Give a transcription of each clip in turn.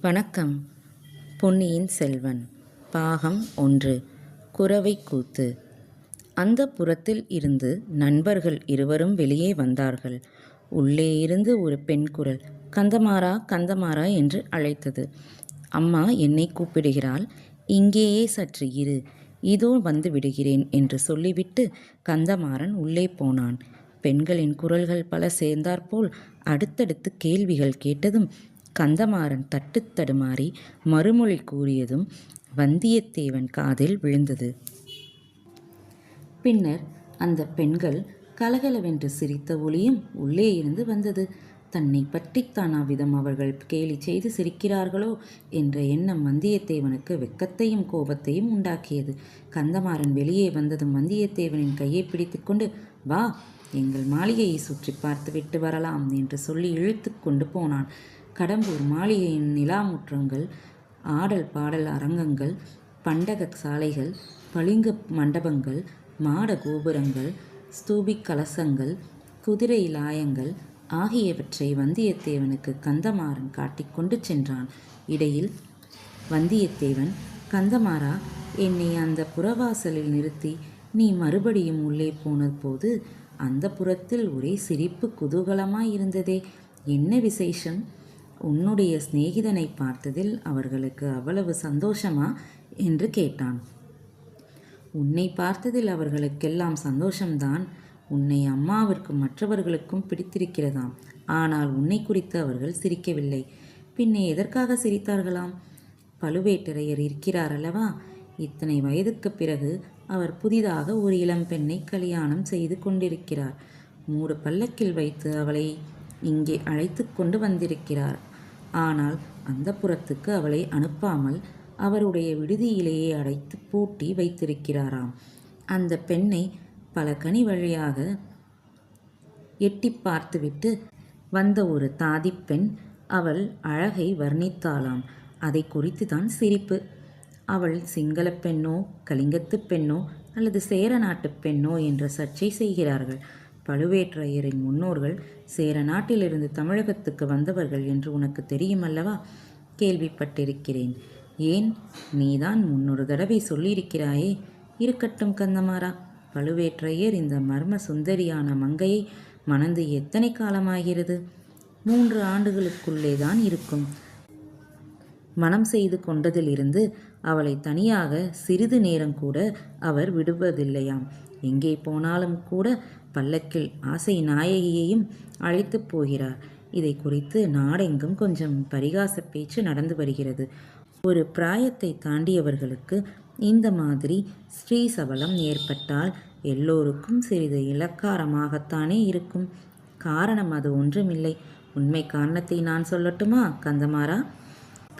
வணக்கம். பொன்னியின் செல்வன் பாகம் ஒன்று குறவை கூத்து. அந்த புறத்தில் இருந்து நண்பர்கள் இருவரும் வெளியே வந்தார்கள். உள்ளே இருந்து ஒரு பெண் குரல் கந்தமாரா கந்தமாரா என்று அழைத்தது. அம்மா என்னை கூப்பிடுகிறாள். இங்கேயே சற்று இரு. இதோ வந்து விடுகிறேன் என்று சொல்லிவிட்டு கந்தமாறன் உள்ளே போனான். பெண்களின் குரல்கள் பல சேர்ந்தாற்போல் அடுத்தடுத்து கேள்விகள் கேட்டதும் கந்தமாறன் தட்டு தடுமாறி மறுமொழி கூறியதும் வந்தியத்தேவன் காதில் விழுந்தது. பின்னர் அந்த பெண்கள் கலகலவென்று சிரித்த ஒளியும் உள்ளே இருந்து வந்தது. தன்னை பற்றித்தான் அவ்விதம் அவர்கள் கேலி செய்து சிரிக்கிறார்களோ? என்ற எண்ணம் வந்தியத்தேவனுக்கு வெக்கத்தையும் கோபத்தையும் உண்டாக்கியது. கந்தமாறன் வெளியே வந்ததும் வந்தியத்தேவனின் கையை பிடித்துக்கொண்டு வா எங்கள் மாளிகையை சுற்றி பார்த்துவிட்டு வரலாம் என்று சொல்லி இழுத்து கொண்டு போனான். கடம்பூர் மாளிகையின் நிலாமுற்றங்கள் ஆடல் பாடல் அரங்கங்கள் பண்டக சாலைகள் பளிங்கு மண்டபங்கள் மாட கோபுரங்கள் ஸ்தூபிக் கலசங்கள் குதிரை லாயங்கள் ஆகியவற்றை வந்தியத்தேவனுக்கு கந்தமாறன் காட்டிக்கொண்டு சென்றான். இடையில் வந்தியத்தேவன் கந்தமாறா என்னை அந்த புறவாசலில் நிறுத்தி நீ மறுபடியும் உள்ளே போன போது அந்த புறத்தில் ஒரே சிரிப்பு குதூகலமாய் இருந்ததே. என்ன விசேஷம்? உன்னுடைய சிநேகிதனை பார்த்ததில் அவர்களுக்கு அவ்வளவு சந்தோஷமா? என்று கேட்டான். உன்னை பார்த்ததில் அவர்களுக்கெல்லாம் சந்தோஷம்தான். உன்னை அம்மாவிற்கும் மற்றவர்களுக்கும் பிடித்திருக்கிறதாம். ஆனால் உன்னை குறித்து அவர்கள் சிரிக்கவில்லை. பின்னே எதற்காக சிரித்தார்களாம்? பழுவேட்டரையர் இருக்கிறார் அல்லவா இத்தனை வயதுக்கு பிறகு அவர் புதிதாக ஒரு இளம் பெண்ணை கல்யாணம் செய்து கொண்டிருக்கிறார். மூடு பல்லக்கில் வைத்து அவளை இங்கே அழைத்து கொண்டு வந்திருக்கிறார். ஆனால் அந்த புறத்துக்கு அவளை அனுப்பாமல் அவருடைய விடுதியிலேயே அடைத்து பூட்டி வைத்திருக்கிறாராம். அந்த பெண்ணை பல கனி வழியாக எட்டி பார்த்துவிட்டு வந்த ஒரு தாதிப் பெண் அவள் அழகை வர்ணித்தாளாம். அதை குறித்து தான் சிரிப்பு. அவள் சிங்களப் பெண்ணோ கலிங்கத்து பெண்ணோ அல்லது சேர நாட்டு பெண்ணோ என்ற சர்ச்சை செய்கிறார்கள். பழுவேற்றையரின் முன்னோர்கள் சேர நாட்டிலிருந்து தமிழகத்துக்கு வந்தவர்கள் என்று உனக்கு தெரியுமல்லவா? கேள்விப்பட்டிருக்கிறேன். ஏன்? நீதான் முன்னொரு தடவை சொல்லியிருக்கிறாயே. இருக்கட்டும் கந்தமாரா பழுவேற்றையர் இந்த மர்ம சுந்தரியான மங்கையை மணந்து எத்தனை காலமாகிறது? மூன்று ஆண்டுகளுக்குள்ளே தான் இருக்கும். மனம் செய்து கொண்டதிலிருந்து அவளை தனியாக சிறிது நேரம் கூட அவர் விடுவதில்லையாம். எங்கே போனாலும் கூட பல்லக்கில் ஆசை நாயகியையும் அழைத்து போகிறார். இதை குறித்து நாடெங்கும் கொஞ்சம் பரிகாச பேச்சு நடந்து வருகிறது. ஒரு பிராயத்தை தாண்டியவர்களுக்கு இந்த மாதிரி ஸ்ரீ சபலம் ஏற்பட்டால் எல்லோருக்கும் சிறிது இலக்காரமாகத்தானே இருக்கும். காரணம் அது ஒன்றுமில்லை. உண்மை காரணத்தை நான் சொல்லட்டுமா கந்தமாரா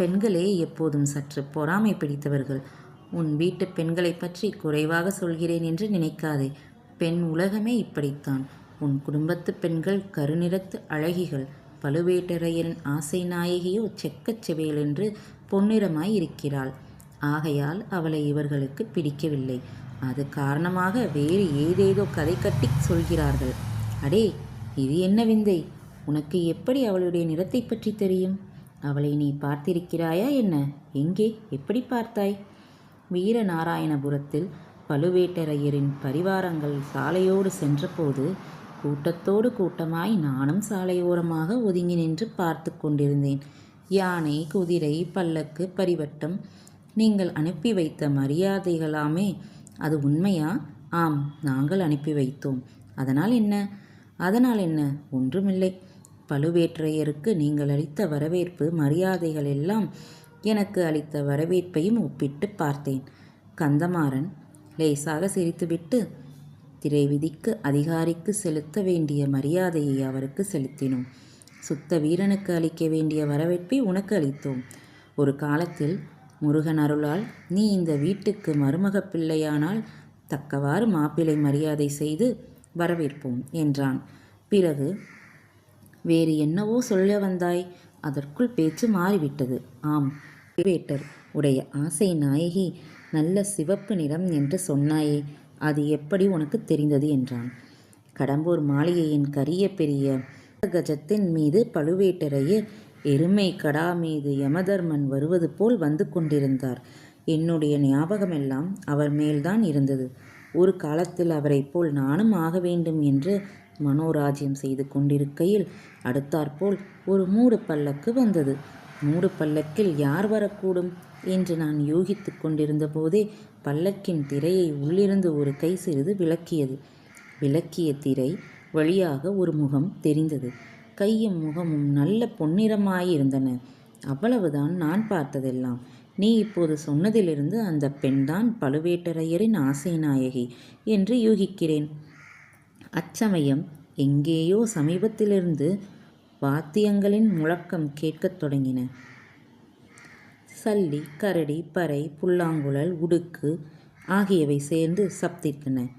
பெண்களே எப்போதும் சற்று பொறாமை பிடித்தவர்கள். உன் வீட்டு பெண்களை பற்றி குறைவாக சொல்கிறேன் என்று நினைக்காதே. பெண் உலகமே இப்படித்தான். உன் குடும்பத்து பெண்கள் கருநிறத்து அழகிகள் பழுவேட்டரையரின் ஆசை நாயகியோ செக்கச் செவேல் என்று பொன்னிறமாய் இருக்கிறாள். ஆகையால் அவளை இவர்களுக்கு பிடிக்கவில்லை. அது காரணமாக வேறு ஏதேதோ கதை கட்டி சொல்கிறார்கள். அடே இது என்ன விந்தை? உனக்கு எப்படி அவளுடைய நிறத்தை பற்றி தெரியும்? அவளை நீ பார்த்திருக்கிறாயா என்ன? எங்கே? எப்படி பார்த்தாய்? வீரநாராயணபுரத்தில் பழுவேட்டரையரின் பரிவாரங்கள் சாலையோடு சென்றபோது கூட்டத்தோடு கூட்டமாய் நானும் சாலையோரமாக ஒதுங்கி நின்று பார்த்து கொண்டிருந்தேன். யானை குதிரை பல்லக்கு பரிவட்டம் நீங்கள் அனுப்பி வைத்த மரியாதைகளாமே அது உண்மையா? ஆம் நாங்கள் அனுப்பி வைத்தோம். அதனால் என்ன? அதனால் என்ன? ஒன்றுமில்லை. பழுவேற்றையருக்கு நீங்கள் அளித்த வரவேற்பு மரியாதைகள் எல்லாம் எனக்கு அளித்த வரவேற்பையும் ஒப்பிட்டு பார்த்தேன். கந்தமாறன் லேசாக சிரித்துவிட்டு திரை விதிக்கு அதிகாரிக்கு செலுத்த வேண்டிய மரியாதையை அவருக்கு செலுத்தினோம். சுத்த வீரனுக்கு அளிக்க வேண்டிய வரவேற்பை உனக்கு அளித்தோம். ஒரு காலத்தில் முருகன் அருளால் நீ இந்த வீட்டுக்கு மருமக பிள்ளையானால் தக்கவாறு மாப்பிள்ளை மரியாதை செய்து வரவேற்போம் என்றான். பிறகு வேறு என்னவோ சொல்ல வந்தாய்? அதற்குள் பேச்சு மாறிவிட்டது. ஆம் வேட்டர் உடைய ஆசை நாயகி நல்ல சிவப்பு நிறம் என்று சொன்னாயே அது எப்படி உனக்கு தெரிந்தது? என்றான். கடம்பூர் மாளிகையின் கரிய பெரிய கஜத்தின் மீது பழுவேட்டரையர் எருமை கடா மீது யமதர்மன் வருவது போல் வந்து கொண்டிருந்தார். என்னுடைய ஞாபகமெல்லாம் அவர் மேல்தான் இருந்தது. ஒரு காலத்தில் அவரைப் போல் நானும் ஆக வேண்டும் என்று மனோராஜ்யம் செய்து கொண்டிருக்கையில் அடுத்தாற்போல் ஒரு மூடு பல்லக்கு வந்தது. மூடு பல்லக்கில் யார் வரக்கூடும்? என்று நான் யூகித்து கொண்டிருந்த போதே பல்லக்கின் திரையை உள்ளிருந்து ஒரு கை சிறிது விளக்கியது. விளக்கிய திரை வழியாக ஒரு முகம் தெரிந்தது. கையும் முகமும் நல்ல பொன்னிறமாயிருந்தன. அவ்வளவுதான் நான் பார்த்ததெல்லாம். நீ இப்போது சொன்னதிலிருந்து அந்த பெண்தான் பழுவேட்டரையரின் ஆசை நாயகி என்று யூகிக்கிறேன். அச்சமயம் எங்கேயோ சமீபத்திலிருந்து வாத்தியங்களின் முழக்கம் கேட்கத் தொடங்கின. சல்லி கரடி பறை புல்லாங்குழல் உடுக்கு ஆகியவை சேர்ந்து சப்தித்தன.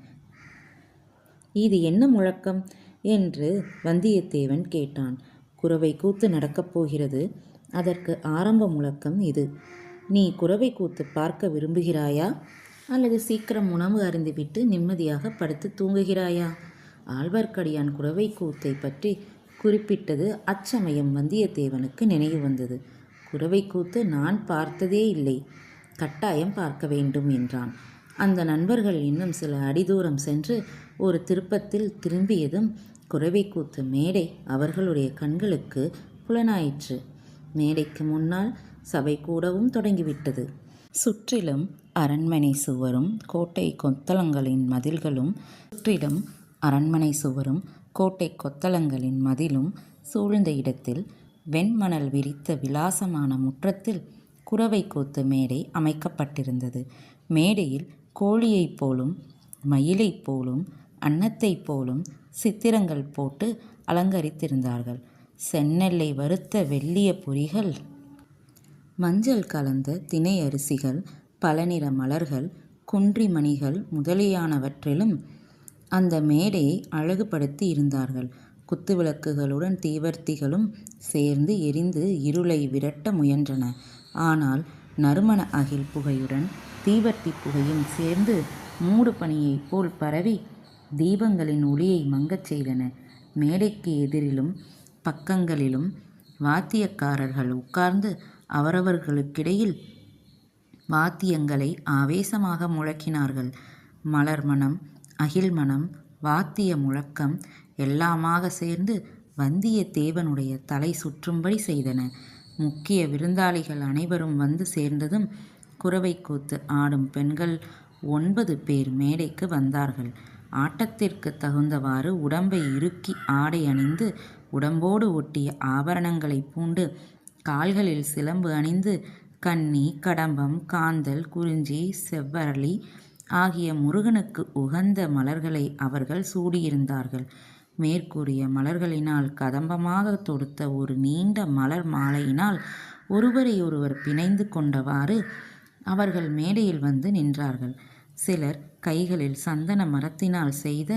இது என்ன முழக்கம்? என்று வந்தியத்தேவன் கேட்டான். குறவை கூத்து நடக்கப் போகிறது. அதற்கு ஆரம்ப முழக்கம் இது. நீ குறவை கூத்து பார்க்க விரும்புகிறாயா? அல்லது சீக்கிரம் உணவு அருந்திவிட்டு நிம்மதியாக படுத்து தூங்குகிறாயா? ஆழ்வார்க்கடியான் குறவை கூத்தை பற்றி குறிப்பிட்டது அச்சமயம் வந்தியத்தேவனுக்கு நினைவு வந்தது. குறவை கூத்து நான் பார்த்ததே இல்லை. கட்டாயம் பார்க்க வேண்டும் என்றான். அந்த நண்பர்கள் இன்னும் சில அடி தூரம் சென்று ஒரு திருப்பத்தில் திரும்பியதும் குறவை கூத்து மேடை அவர்களுடைய கண்களுக்கு புலனாயிற்று. மேடைக்கு முன்னால் சபை கூடவும் தொடங்கிவிட்டது. சுற்றிலும் அரண்மனை சுவரும் கோட்டை கொத்தளங்களின் மதில்களும் சுற்றிலும் அரண்மனை சுவரும் கோட்டை கொத்தளங்களின் மதிலும் சூழ்ந்த இடத்தில் வெண்மணல் விரித்த விலாசமான முற்றத்தில் குறவை கூத்து மேடை அமைக்கப்பட்டிருந்தது. மேடையில் கோழியைப் போலும் மயிலைப் போலும் அன்னத்தைப் போலும் சித்திரங்கள் போட்டு அலங்கரித்திருந்தார்கள். செந்நெல்லை வறுத்த வெள்ளிய பொரிகள் மஞ்சள் கலந்த தினை அரிசிகள் பலநிற மலர்கள் குன்றிமணிகள் முதலியானவற்றிலும் அந்த மேடையை அழகுபடுத்தி இருந்தார்கள். குத்துவிளக்குகளுடன் தீவர்த்திகளும் சேர்ந்து எரிந்து இருளை விரட்ட முயன்றன. ஆனால் நறுமண அகில் புகையுடன் தீவர்த்தி புகையும் சேர்ந்து மூடு பனியைப் போல் பரவி தீபங்களின் ஒளியை மங்கச் செய்தன. மேடைக்கு எதிரிலும் பக்கங்களிலும் வாத்தியக்காரர்கள் உட்கார்ந்து அவரவர்களுக்கிடையில் வாத்தியங்களை ஆவேசமாக முழக்கினார்கள். மலர் மனம் அகில் மனம் வாத்திய முழக்கம் எல்லாமாக சேர்ந்து வந்தியத்தேவனுடைய தலை சுற்றும்படி செய்தன. முக்கிய விருந்தாளிகள் அனைவரும் வந்து சேர்ந்ததும் குறவை கூத்து ஆடும் பெண்கள் ஒன்பது பேர் மேடைக்கு வந்தார்கள். ஆட்டத்திற்கு தகுந்தவாறு உடம்பை இறுக்கி ஆடை அணிந்து உடம்போடு ஒட்டிய ஆபரணங்களை பூண்டு கால்களில் சிலம்பு அணிந்து கன்னி கடம்பம் காந்தல் குறிஞ்சி செவ்வரளி ஆகிய முருகனுக்கு உகந்த மலர்களை அவர்கள் சூடியிருந்தார்கள். மேற்கூறிய மலர்களினால் கதம்பமாக தொடுத்த ஒரு நீண்ட மலர் மாலையினால் ஒருவரை ஒருவர் பிணைந்து கொண்டவாறு அவர்கள் மேடையில் வந்து நின்றார்கள். சிலர் கைகளில் சந்தன மரத்தினால் செய்த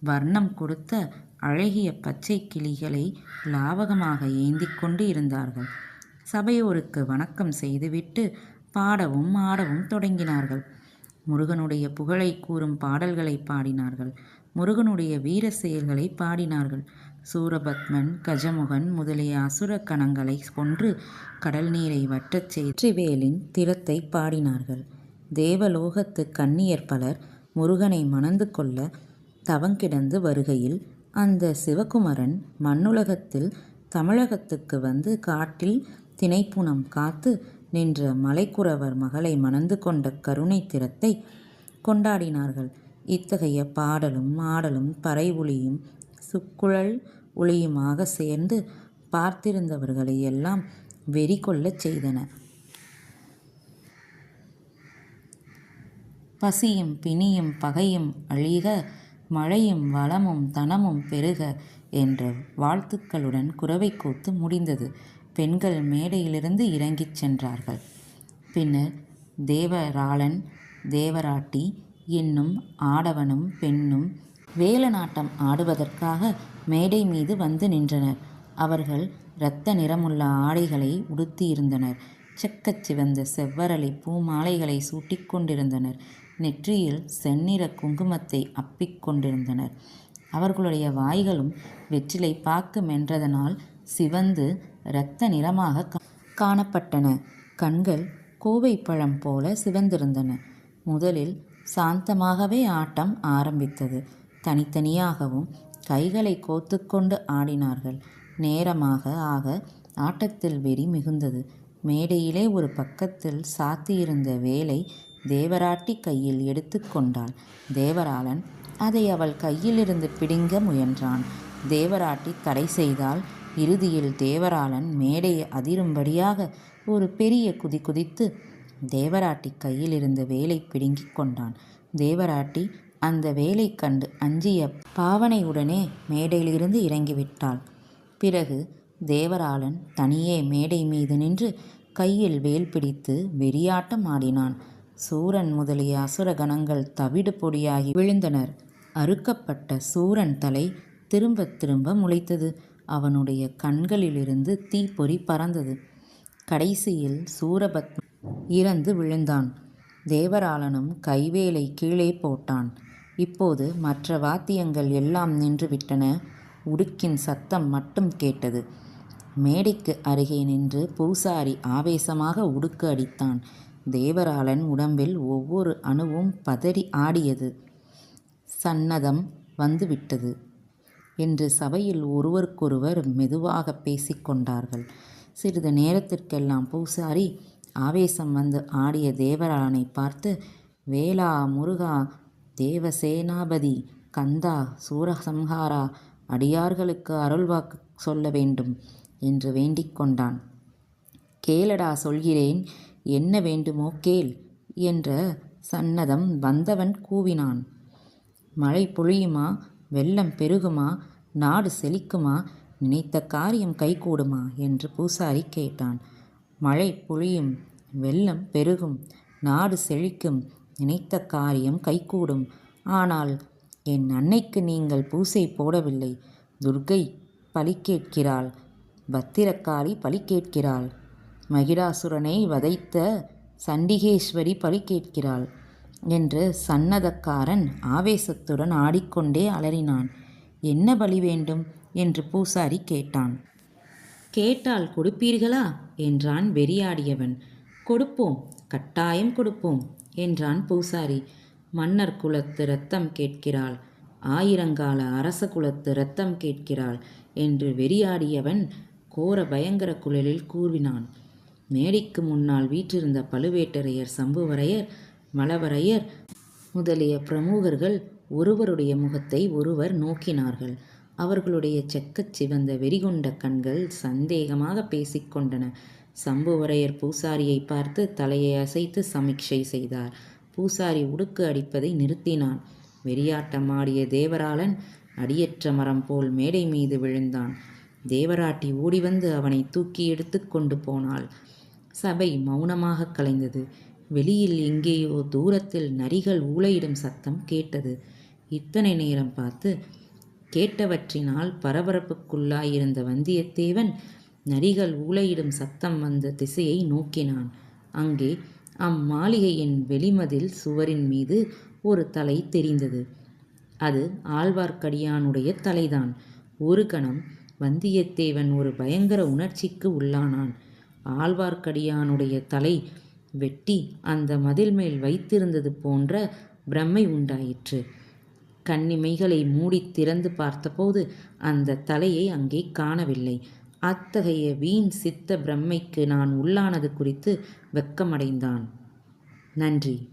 வர்ணம் கொடுத்த அழகிய பச்சை கிளிகளை லாவகமாக ஏந்தி கொண்டு இருந்தார்கள். சபையோருக்கு வணக்கம் செய்துவிட்டு பாடவும் ஆடவும் தொடங்கினார்கள். முருகனுடைய புகழை கூறும் பாடல்களை பாடினார்கள். முருகனுடைய வீர செயல்களை பாடினார்கள். சூரபத்மன் கஜமுகன் முதலிய அசுர கணங்களை கொன்று கடல் நீரை வட்டச் செய்வேலின் திறத்தை பாடினார்கள். தேவலோகத்து கன்னியர் பலர் முருகனை மணந்து கொள்ள தவங்கிடந்து வருகையில் அந்த சிவகுமரன் மண்ணுலகத்தில் தமிழகத்துக்கு வந்து காட்டில் திணைப்புணம் காத்து நின்ற மலைக்குறவர் மகளை மணந்து கொண்ட கருணை திறத்தை கொண்டாடினார்கள். இத்தகைய பாடலும் ஆடலும் பறை ஒளியும் சுக்குழல் ஒளியுமாக சேர்ந்து பார்த்திருந்தவர்களை எல்லாம் வெறி கொள்ளச் செய்தன. பசியும் பிணியும் பகையும் அழிக மழையும் வளமும் தனமும் பெருக என்ற வாழ்த்துக்களுடன் குறவை கூத்து முடிந்தது. பெண்கள் மேடையிலிருந்து இறங்கிச் சென்றார்கள். பின்னர் தேவராளன் தேவராட்டி என்னும் ஆடவனும் பெண்ணும் வேலநாட்டம் ஆடுவதற்காக மேடை மீது வந்து நின்றனர். அவர்கள் இரத்த நிறமுள்ள ஆடைகளை உடுத்தியிருந்தனர். செக்கச் சிவந்த செவ்வரளி பூமாலைகளை சூட்டிக் கொண்டிருந்தனர். நெற்றியில் செந்நிற குங்குமத்தை அப்பிக் கொண்டிருந்தனர். அவர்களுடைய வாய்களும் வெற்றிலை பாக்கு மென்றதனால் சிவந்து இரத்த நிறமாக கா- காணப்பட்டன. கண்கள் கோவை பழம் போல சிவந்திருந்தன. முதலில் சாந்தமாகவே ஆட்டம் ஆரம்பித்தது. தனித்தனியாகவும் கைகளை கோத்துக்கொண்டு ஆடினார்கள். நேரமாக ஆக ஆட்டத்தில் வெறி மிகுந்தது. மேடையிலே ஒரு பக்கத்தில் சாத்தியிருந்த வேலை தேவராட்டி கையில் எடுத்துக்கொண்டாள் தேவராளன் அதை அவள் கையிலிருந்து பிடுங்க முயன்றான். தேவராட்டி தடை செய்தால் இறுதியில் தேவராளன் மேடையை அதிரும்படியாக ஒரு பெரிய குதி குதித்து தேவராட்டி கையிலிருந்து வேலை பிடுங்கிக் கொண்டான். தேவராட்டி அந்த வேலை கண்டு அஞ்சிய பாவனையுடனே மேடையிலிருந்து இறங்கிவிட்டாள். பிறகு தேவராளன் தனியே மேடை மீது நின்று கையில் வேல் பிடித்து வெறியாட்டம் ஆடினான். சூரன் முதலிய அசுர கணங்கள் தவிடு பொடியாகி விழுந்தனர். அறுக்கப்பட்ட சூரன் தலை திரும்ப திரும்ப முளைத்தது. அவனுடைய கண்களிலிருந்து தீப்பொறி பறந்தது. கடைசியில் சூரபத் இறந்து விழுந்தான். தேவராளனும் கைவேலை கீழே போட்டான். இப்போது மற்ற வாத்தியங்கள் எல்லாம் நின்றுவிட்டன உடுக்கின் சத்தம் மட்டும் கேட்டது. மேடைக்கு அருகே நின்று பூசாரி ஆவேசமாக உடுக்கு அடித்தான். தேவராளன் உடம்பில் ஒவ்வொரு அணுவும் பதறி ஆடியது. சன்னதம் வந்துவிட்டது என்று சபையில் ஒருவருக்கொருவர் மெதுவாக பேசிக்கொண்டார்கள் சிறிது நேரத்திற்கெல்லாம் பூசாரி ஆவேசம் வந்து ஆடிய தேவராளனை பார்த்து வேளா முருகா தேவசேனாபதி கந்தா சூரசம்ஹாரா அடியார்களுக்கு அருள்வாக்கு சொல்ல வேண்டும் என்று வேண்டிக் கொண்டான். கேளடா சொல்கிறேன். என்ன வேண்டுமோ கேள் என்ற சன்னதம் வந்தவன் கூவினான். மழை பொழியுமா? வெள்ளம் பெருகுமா? நாடு செழிக்குமா? நினைத்த காரியம் கைகூடுமா? என்று பூசாரி கேட்டான். மழை பொழியும் வெள்ளம் பெருகும் நாடு செழிக்கும் நினைத்த காரியம் கைகூடும். ஆனால் என் அன்னைக்கு நீங்கள் பூசை போடவில்லை. துர்க்கை பலி கேட்கிறாள் பத்திரக்காளி பலி கேட்கிறாள் மகிடாசுரனை வதைத்த சண்டிகேஸ்வரி பலி கேட்கிறாள் என்று சன்னதக்காரன் ஆவேசத்துடன் ஆடிக்கொண்டே அலறினான். என்ன பலி வேண்டும்? என்று பூசாரி கேட்டான். கேட்டால் கொடுப்பீர்களா? என்றான் வெறியாடியவன். கொடுப்போம் கட்டாயம் கொடுப்போம் என்றான் பூசாரி. மன்னர் குலத்து ரத்தம் கேட்கிறாள். ஆயிரங்கால அரச குலத்து ரத்தம் கேட்கிறாள் என்று வெறியாடியவன் கோர பயங்கர குழலில் கூறினான் மேடைக்கு முன்னால் வீற்றிருந்த பழுவேட்டரையர் சம்புவரையர் மலவரையர் முதலிய பிரமுகர்கள் ஒருவருடைய முகத்தை ஒருவர் நோக்கினார்கள். அவர்களுடைய செக்கச் சிவந்த வெறிகொண்ட கண்கள் சந்தேகமாக பேசிக்கொண்டன. சம்புவரையர் பூசாரியை பார்த்து தலையை அசைத்து சமீட்சை செய்தார். பூசாரி உடுக்கு அடிப்பதை நிறுத்தினான். வெறியாட்டமாடிய தேவராளன் அடியற்ற மரம் போல் மேடை மீது விழுந்தான். தேவராட்டி ஓடிவந்து அவனை தூக்கி எடுத்து கொண்டு போனாள். சபை மௌனமாக கலைந்தது. வெளியில் எங்கேயோ தூரத்தில் நரிகள் ஊளையிடும் சத்தம் கேட்டது. இத்தனை நேரம் பார்த்து கேட்டவற்றினால் பரபரப்புக்குள்ளாயிருந்த வந்தியத்தேவன் நரிகள் ஊளையிடும் சத்தம் வந்த திசையை நோக்கினான். அங்கே அம்மாளிகையின் வெளிமதில் சுவரின் மீது ஒரு தலை தெரிந்தது. அது ஆழ்வார்க்கடியானுடைய தலைதான். ஒரு கணம் வந்தியத்தேவன் ஒரு பயங்கர உணர்ச்சிக்கு உள்ளானான். ஆழ்வார்க்கடியானுடைய தலை வெட்டி அந்த மதில் மேல் வைத்திருந்தது போன்ற பிரமை உண்டாயிற்று. கண்ணிமைகளை மூடித் திறந்து பார்த்தபோது அந்த தலையை அங்கே காணவில்லை. அத்தகைய வீண் சித்த பிரமைக்கு நான் உள்ளானது குறித்து வெட்கமடைந்தான் நன்றி.